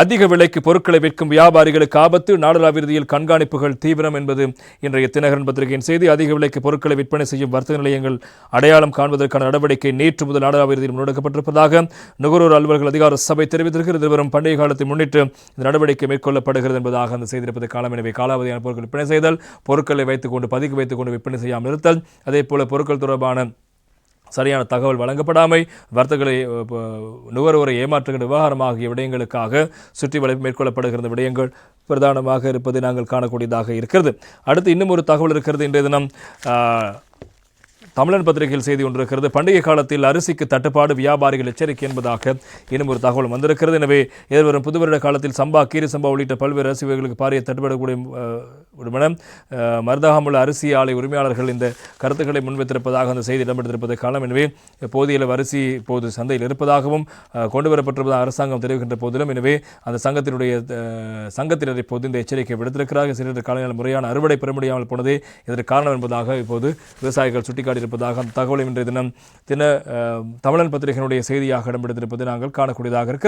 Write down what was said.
அதிக விலைக்கு பொருட்களை விற்கும் வியாபாரிகளுக்கு ஆபத்து. நாடளாவிறுதியில் கண்காணிப்புகள் தீவிரம் என்பது இன்றைய தினகரன் பத்திரிகையின் செய்தி. அதிக விலைக்கு பொருட்களை விற்பனை செய்யும் வர்த்தக நிலையங்கள் அடையாளம் காண்பதற்கான நடவடிக்கை நேற்று முதல் நாடளாவிறுதியில் முன்னெடுக்கப்பட்டிருப்பதாக நுகர்வோர் அலுவலர்கள் அதிகார சபை தெரிவித்திருக்கிறது. வரும் பண்டைய காலத்தை முன்னிட்டு இந்த நடவடிக்கை மேற்கொள்ளப்படுகிறது என்பதாக அந்த செய்திருப்பது காலம். எனவே காலாவதியான பொருட்கள் விற்பனை செய்தல் பொருட்களை வைத்துக்கொண்டு பதுக்கி வைத்துக்கொண்டு விற்பனை செய்யாமல் இருத்தல் அதே போல பொருட்கள் தொடர்பான சரியான தகவல் வழங்கப்படாமை வர்த்தகர்களை நுகர்வோரை ஏமாற்றுகின்ற விவகாரம் ஆகிய விடயங்களுக்காக சுற்றி வளைப்பு மேற்கொள்ளப்படுகிற விடயங்கள் பிரதானமாக இருப்பதை நாங்கள் காணக்கூடியதாக இருக்கிறது. அடுத்து இன்னும் ஒரு தகவல் இருக்கிறது. இன்றைய தினம் தமிழன் பத்திரிகையில் செய்தி ஒன்று இருக்கிறது. பண்டிகை காலத்தில் அரிசிக்கு தட்டுப்பாடு வியாபாரிகள் எச்சரிக்கை என்பதாக இன்னும் ஒரு தகவல் வந்திருக்கிறது. எனவே எதிர்வரும் புதுவருட காலத்தில் சம்பா கீரி சம்பா உள்ளிட்ட பல்வேறு அரிசி வகைகளுக்கு பாரிய தட்டுப்படக்கூடிய விடுமனம் மருதகாமுள்ள அரிசி ஆலை உரிமையாளர்கள் இந்த கருத்துக்களை முன்வைத்திருப்பதாக அந்த செய்தி இடம்பெற்றிருப்பதை காலம் எனவே போதிய அளவு அரிசி இப்போது சந்தையில் இருப்பதாகவும் கொண்டு வரப்பட்டிருப்பதாக அரசாங்கம் தெரிவிக்கின்ற போதிலும் எனவே அந்த சங்கத்தினுடைய சங்கத்தினர் இப்போது இந்த எச்சரிக்கை விடுத்திருக்கிறார்கள். சிறிது காலங்களில் முறையான அறுவடை பெற முடியாமல் போனதே இதற்கு காரணம் என்பதாக இப்போது விவசாயிகள் சுட்டிக்காட்டியிருப்பதாக அந்த தகவலை இன்றைய தினம் தின தமிழன் பத்திரிகையினுடைய செய்தியாக இடம்பெற்றிருப்பதை நாங்கள் காணக்கூடியதாக இருக்கிறது